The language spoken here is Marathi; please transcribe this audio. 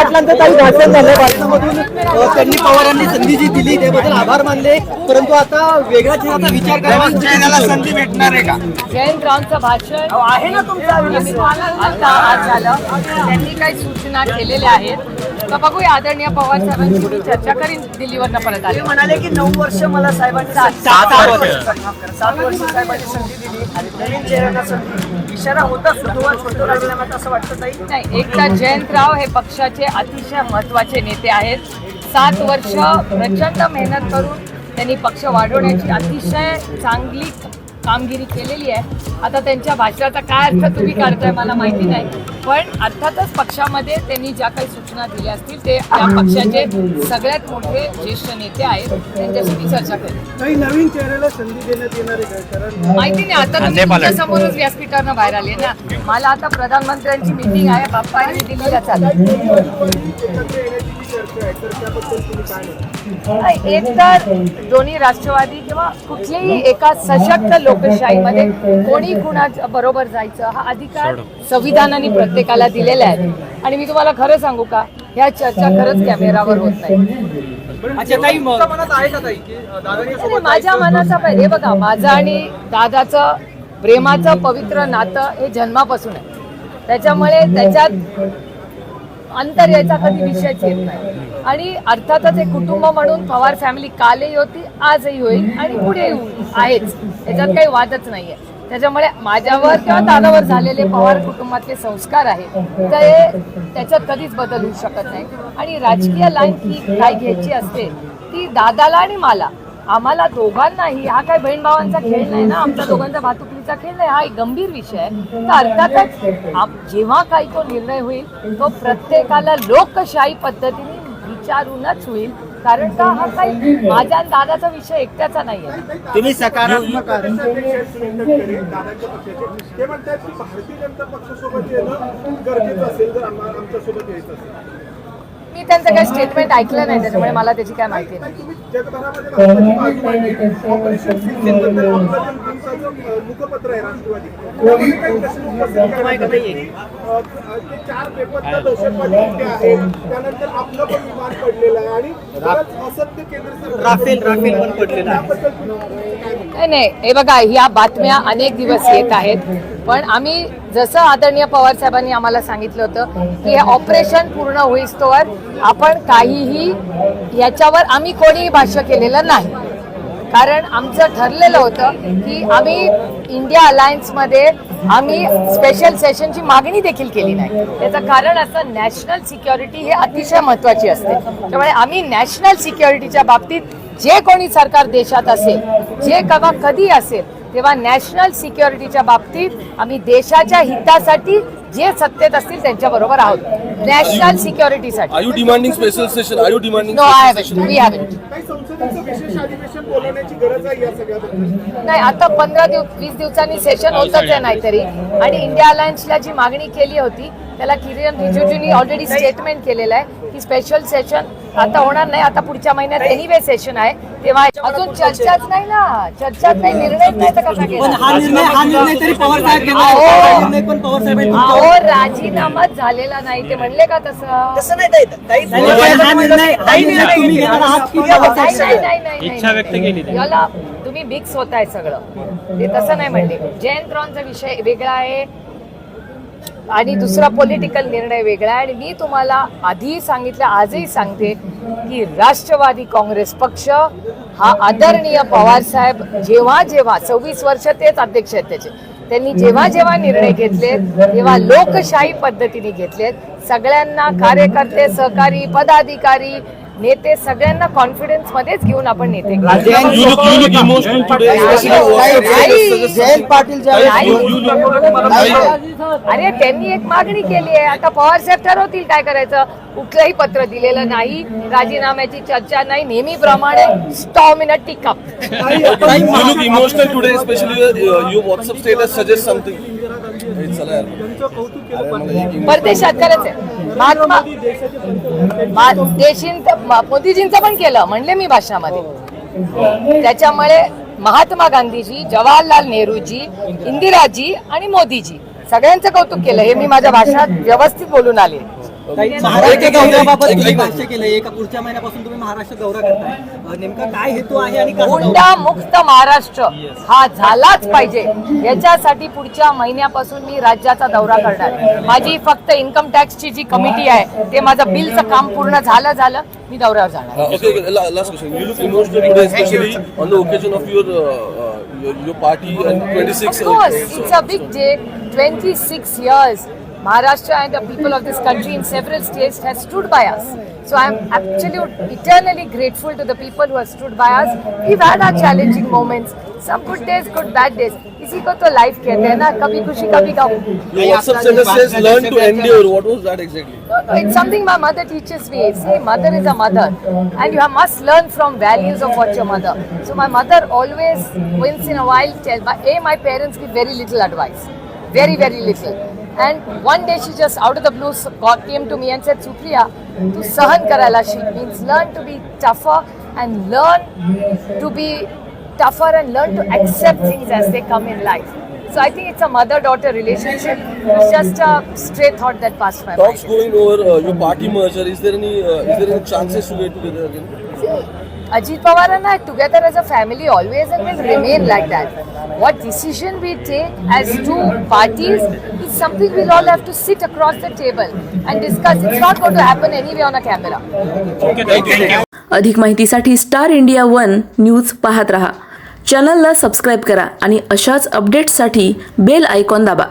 पाटलांचं काही भाषण झालं भाषणामधून त्यांनी पवारांनी संधी जी दिली त्याबद्दल आभार मानले. परंतु आता वेगळ्या चिन्हाचा विचार करावा. संधी भेटणार आहे का? जयंत रावांचं भाषण. आहे ना तुमचा आता आज झालं. त्यांनी काही सूचना केलेल्या आहेत. तर बघूया आदरणीय पवार साहेबांची मी चर्चा करीन. दिल्लीवरनं परत आले. म्हणाले की नऊ वर्ष मला साहेबांनी सात वर्ष. सात वर्ष साहेबांनी संधी दिली. नवीन चेहऱ्याला संधी. इशारा होता सुरुवात होतो राजीनाम्यात असं वाटतं ताई. नाही एक तर जयंतराव हे पक्षाचे अतिशय महत्त्वाचे नेते आहेत. सात वर्ष प्रचंड मेहनत करून त्यांनी पक्ष वाढवण्याची अतिशय चांगली कामगिरी केलेली आहे. आता त्यांच्या भाषणाचा काय अर्थ तुम्ही काढताय मला माहिती नाही. पण अर्थातच पक्षामध्ये त्यांनी ज्या काही सूचना दिल्या असतील ते या पक्षाचे सगळ्यात मोठे ज्येष्ठ नेते आहेत. त्यांच्याशी मी चर्चा करेन काही नवीन चेहऱ्याला संधी देण्यात येणार आहे का? कारण माहिती नाही आता तुम्ही तुमच्या समोरच व्यासपीठानं बाहेर आले ना. मला आता प्रधानमंत्र्यांची मीटिंग आहे बाप्पा आणि दिल्लीला एकत्र येण्याची एक तर दोन्ही राष्ट्रवादी किंवा कुठल्याही एका सशक्त लोकशाहीमध्ये कोणी कुणा बरोबर जायचं हा अधिकार संविधानाने प्रत्येकाला दिलेला आहे. आणि मी तुम्हाला खरं सांगू का ह्या चर्चा खरंच कॅमेरावर होत नाही. अच्छा ताई तुमच्या मनात आहे का ताई की अ, दादांच्या आणि सोबत माझ्या मनाचा पाहिजे हे बघा माझं आणि दादाचं प्रेमाचं पवित्र नातं हे जन्मापासून आहे. त्याच्यामुळे त्याच्यात अंतर यायचा कधी विषयच येत नाही. आणि अर्थातच एक कुटुंब म्हणून पवार फॅमिली कालही होती आजही होईल आणि पुढे आहेच. याच्यात काही वादच नाहीये. त्याच्यामुळे माझ्यावर किंवा दादावर झालेले पवार कुटुंबातले संस्कार आहेत ते त्याच्यात कधीच बदल होऊ शकत नाही. आणि राजकीय लाईन ही काय घ्यायची असते ती दादाला आणि मला. आम्हाला दोघांनाही हा काय बहीण भावांचा खेळ नाही ना आमच्या दोघांचा भातुकलीचा खेळ नाही हा एक गंभीर विषय आहे. तर अर्थातच आप- जेव्हा काही तो निर्णय होईल तो प्रत्येकाला लोकशाही पद्धतीने विचारूनच होईल. कारण का हा काही माझ्या दादाचा विषय एकट्याचा नाही आहे तुम्ही सकारात्मक भारतीय जनता पक्षासोबत येणं गरजेचं असेल जर आम्हा- आमच्यासोबत यायचं असेल. मी त्यांचं काही स्टेटमेंट ऐकलं नाही त्याच्यामुळे मला त्याची काय माहिती नाही आहे चार दहशतवादी आहेत त्यानंतर आपलं पण विमान पडलेलं आणि असत्य केंद्र राफेल राफेल पण पडलेला आहे? नाही नाही हे बघा ह्या बातम्या अनेक दिवस येत आहेत पण आम्ही जसं आदरणीय पवार साहेबांनी आम्हाला सांगितलं होतं की हे ऑपरेशन पूर्ण होईस्तोवर आपण काहीही याच्यावर आम्ही कोणीही भाष्य केलेलं नाही. कारण आमचं ठरलेलं होतं की आम्ही इंडिया अलायन्समध्ये आम्ही स्पेशल सेशनची मागणी देखील केली नाही. त्याचं कारण असं नॅशनल सिक्युरिटी हे अतिशय महत्त्वाची असते. त्यामुळे आम्ही नॅशनल सिक्युरिटीच्या बाबतीत जे कोणी सरकार देशात असेल जे कवा कधी असेल तेव्हा नॅशनल सिक्युरिटीच्या बाबतीत आम्ही देशाच्या हितासाठी जे सत्तेत असतील त्यांच्याबरोबर आहोत. National सिक्युरिटीसाठी. No I? We have सगळ्याबद्दल नाही आता पंधरा दिवस वीस दिवसांनी सेशन होतच आहे नाहीतरी. आणि इंडिया अलायन्सला जी मागणी केली होती त्याला किरण रिजिजूंनी ऑलरेडी स्टेटमेंट केलेलं आहे की स्पेशल सेशन आता होणार नाही आता पुढच्या महिन्यात एनिवे सेशन आहे. तेव्हा अजून चर्चाच नाही ना. चर्चाच नाही निर्णयच नाही तर कसा पण हा निर्णय केला हा निर्णय तरी पवार साहेब घेणार. अहो. हा निर्णय पण पवार साहेबांनी अहो राजीनामाच झालेला नाही. ते म्हणले का तसं? तसं नाही ताई ताई पण हा निर्णय हा ताई निर्णय तुम्ही घेणार आहात की पवार नाही साहेब? नाही नाही. नाही इच्छा व्यक्त केली याला तुम्ही मिक्स होताय सगळं. ते तसं नाही म्हणले. जयंत रॉनचा विषय वेगळा आहे. आणि दुसरा पॉलिटिकल निर्णय वेगळा आहे. आणि मी तुम्हाला आधीही सांगितलं आजही सांगते की राष्ट्रवादी काँग्रेस पक्ष हा आदरणीय पवार साहेब जेव्हा जेव्हा सव्वीस वर्ष तेच अध्यक्ष आहेत त्याचे. त्यांनी जेव्हा जेव्हा निर्णय घेतले तेव्हा लोकशाही पद्धतीने घेतलेत. सगळ्यांना कार्यकर्ते सहकारी पदाधिकारी नेते सगळ्यांना कॉन्फिडन्स मध्येच घेऊन आपण नेते अरे त्यांनी एक मागणी केली आहे. आता पवार साहेब ठरवतील काय करायचं? कुठलंही पत्र दिलेलं नाही राजीनाम्याची चर्चा नाही. नेहमीप्रमाणे storm in a teacup You look emotional today, especially your, परदेशात खरंच आहे महात्मा देशाचे मोदीजींचं पण केलं म्हणले मी भाषणामध्ये. त्याच्यामुळे महात्मा गांधीजी जवाहरलाल नेहरूजी इंदिराजी आणि मोदीजी सगळ्यांचं कौतुक केलं. हे मी माझ्या भाषणात व्यवस्थित बोलून आले. महाराष्ट्र दौऱ्याबाबत तुम्ही भाष्य केलंय. एका पुढच्या महिन्यापासून तुम्ही महाराष्ट्र दौरा करताय. अ, नेमका काय हेतू आहे आणि कसा दौरा? हुंडा मुक्त महाराष्ट्र हा झालाच पाहिजे. याच्यासाठी पुढच्या महिन्यापासून मी राज्याचा दौरा करणार. माझी फक्त इन्कम टॅक्सची जी कमिटी आहे ते माझं बिलचं काम पूर्ण झालं झालं मी दौऱ्यावर जाणार. your, your party and 26. Of course, it's a big day. 26 years, Maharashtra and the people of this country in several states has stood by us. So I'm absolutely eternally grateful to the people who have stood by us. We've had our challenging moments, some good days, good bad days. इसी को तो लाइफ कहते हैं ना कभी खुशी कभी गम Your WhatsApp status says learn to endure. What was that exactly? No, no, it's something my mother teaches me. See, mother is a mother, and you have- must learn from values of what your mother. So my mother always, once in a while, tell. My, a my parents give very little advice, very very little. And one day she just out of the blue got- came to me and said, Supriya, to sahan karala she means learn to be tougher and learn to be tougher and learn to accept things as they come in life. So I think it's a mother-daughter relationship. It's just a stray thought that passed my mind. Talks going over uh, your party merger. Is there any uh, is there any chances to get together again? Ajit Pawar and I together as a family always and will remain like that. What decision we take as two parties is something we'll all have to sit across the table and discuss. It's not going to happen anyway on a camera. अधिक माहितीसाठी स्टार इंडिया वन न्यूज पाहत रहा चॅनलला सबस्क्राईब करा आणि अशाच अपडेट्ससाठी बेल आयकॉन दाबा